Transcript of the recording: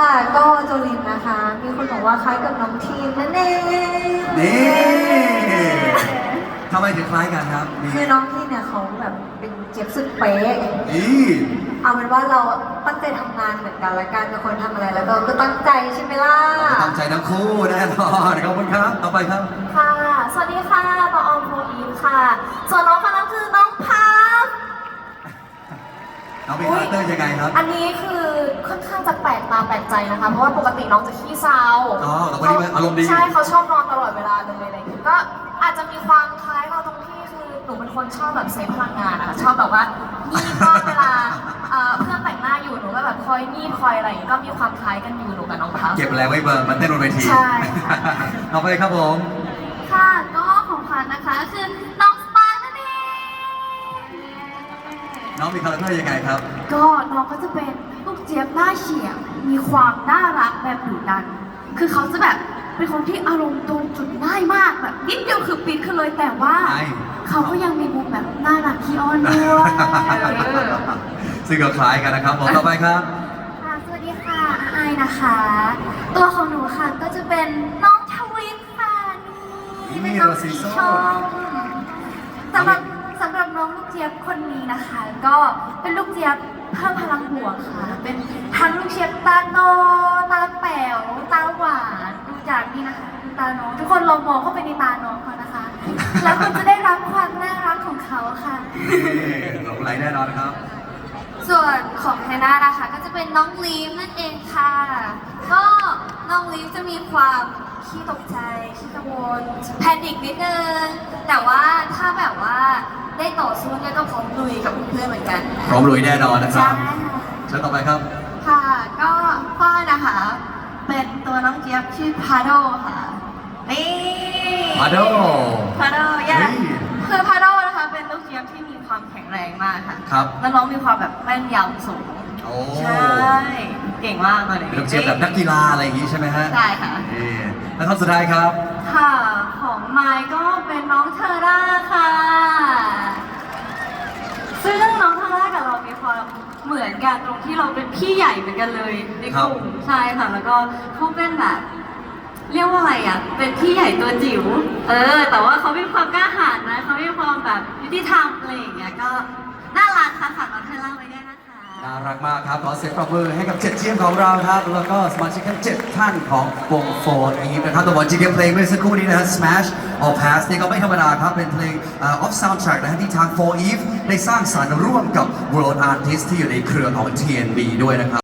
ค่ะ ก็โจลินนะคะ มีคนบอกว่าคล้ายกับน้องทีมนั่นเองนี่ทำไมถึงคล้ายกันครับมีคือน้องทีมเนี่ยเขาแบบเป็นเจี๊ยบสุดเป๊ะนี่เอาเป็นว่าเราตั้งใจทำงานเหมือนกันละกันเป็นคนทำอะไรแล้วก็ก็ตั้งใจใช่ไหมล่ะเราตั้งใจทั้งคู่แน่นอนขอบคุณครับ ต่อไปครับ ค่ะ สวัสดีค่ะปออมโพอีฟค่ะ ส่วนน้องคนนั้นคือน้องพับน้องมีคาแรคเตอร์ยังไงครับ อันนี้คือ ค่อนข้างจะแปลกตาแปลกใจนะคะ เพราะว่าปกติน้องจะขี้เศร้าอ๋อแต่วันนี้อารมณ์ดี ใช่เขาชอบนอนตลอดเวลาเลยอะไรอย่างเงี้ยก็อาจจะมีความคล้ายเราตรงที่คือหนูเป็นคนชอบแบบเซฟพลังงานอะชอบแบบว่างีบก็เวลาเอ่อเพื่อนแต่งหน้าอยู่หนูก็แบบคอยงีบคอยอะไรอย่างเงี้ยก็มีความคล้ายกันอยู่หนูกับน้องพับเก็บแรงไว้เบิร์มันเต้นบนเวทีใช่ค่ะต่อไปครับผม ค่ะก็ของพันนะคะคือน้องสปาร์นั่นเอง น้องมีคาแรคเตอร์ยังไงครับ ก็น้องก็จะเป็น ลูกเจี๊ยบหน้าเฉียงมีความน่ารักแบบดุดัน คือเขาจะแบบเป็นคนที่อารมณ์ตรงจุดง่ายมากแบบนิดเดียวคือปิดขึ้นเลยแต่ว่า ใช่ เขาก็ยังมีมุมแบบน่ารักที่อ้อนด้วยซึ่งก็คล้ายกันนะครับผมต่อไปครับ ค่ะสวัสดีค่ะอาไอายนะคะ ตัวของหนูค่ะก็จะเป็นน้องทวินค่ะนี่เป็นน้องสีชมสำหรับ เจี๊ยบคนนี้นะคะ ก็เป็นลูกเจี๊ยบเพิ่มพลังบวกค่ะ เป็นทั้งลูกเจี๊ยบตาโตตาแป๋วตาหวานดูจากนี่นะคะดูตาน้องทุกคนลองมองเข้าไปในตาน้องเขานะคะ แล้วคุณจะได้รับความน่ารักของเขาค่ะนี่หลงไหลแน่นอนครับ ส่วนของแฮนานะคะ ก็จะเป็นน้องลีฟนั่นเองค่ะ ก็น้องลีฟจะมีความขี้ตกใจขี้กังวลแพนิคนิดนึงแต่ว่าถ้าแบบว่า ได้ต่อสู้เนี่ยก็พร้อมลุยกับเพื่อนๆเหมือนกันพร้อมลุยแน่นอนนะคใช่รับเชิญต่อไปครับ ค่ะ ก็ฝ้ายนะคะ เป็นตัวน้องเจี๊ยบชื่อพาโดค่ะ นี่พาโดพาโดแย่เฮ้ยคือพาโดนะคะเป็นลูกเจี๊ยบที่มีความแข็งแรงมากค่ะ ครับ แล้วน้องมีความแบบแม่นยำสูง โอ้ใช่ เก่งมากเลยเป็นลูกเชียบแบบนักกีฬาอะไรอย่างงี้ใช่ไหมฮะใช่ค่ะ นี่แล้วท่านสุดท้ายครับ ค่ะ ของ เรามีความเหมือนกันตรงที่เราเป็นพี่ใหญ่เหมือนกันเลยในกลุ่มใช่ค่ะ แล้วก็เขาเป็นแบบ เรียกว่าอะไรอะ เป็นพี่ใหญ่ตัวจิ๋ว เออ แต่ว่าเขามีความกล้าหาญนะเขามีความแบบยุติธรรมอะไรอย่างเงี้ย ก็น่ารักค่ะฝากน้องเทอร่าไว้ด้วย น่ารักมากครับ ขอเสียงปรบมือให้กับเจ็ดเจียมของเราครับ แล้วก็สมาชิกทั้งเจ็ดท่านของวงโฟร์อีฟนะครับตัวบทจีเกมเพลงเมื่อสักครู่นี้นะฮะ Smash or Pass นี่ก็ไม่ธรรมดาครับ เป็นเพลงออ off soundtrack นะฮะที่ทาง4 Eve ได้สร้างสรรค์ร่วมกับ World Artist ที่อยู่ในเครือของ TNB ด้วยนะครับ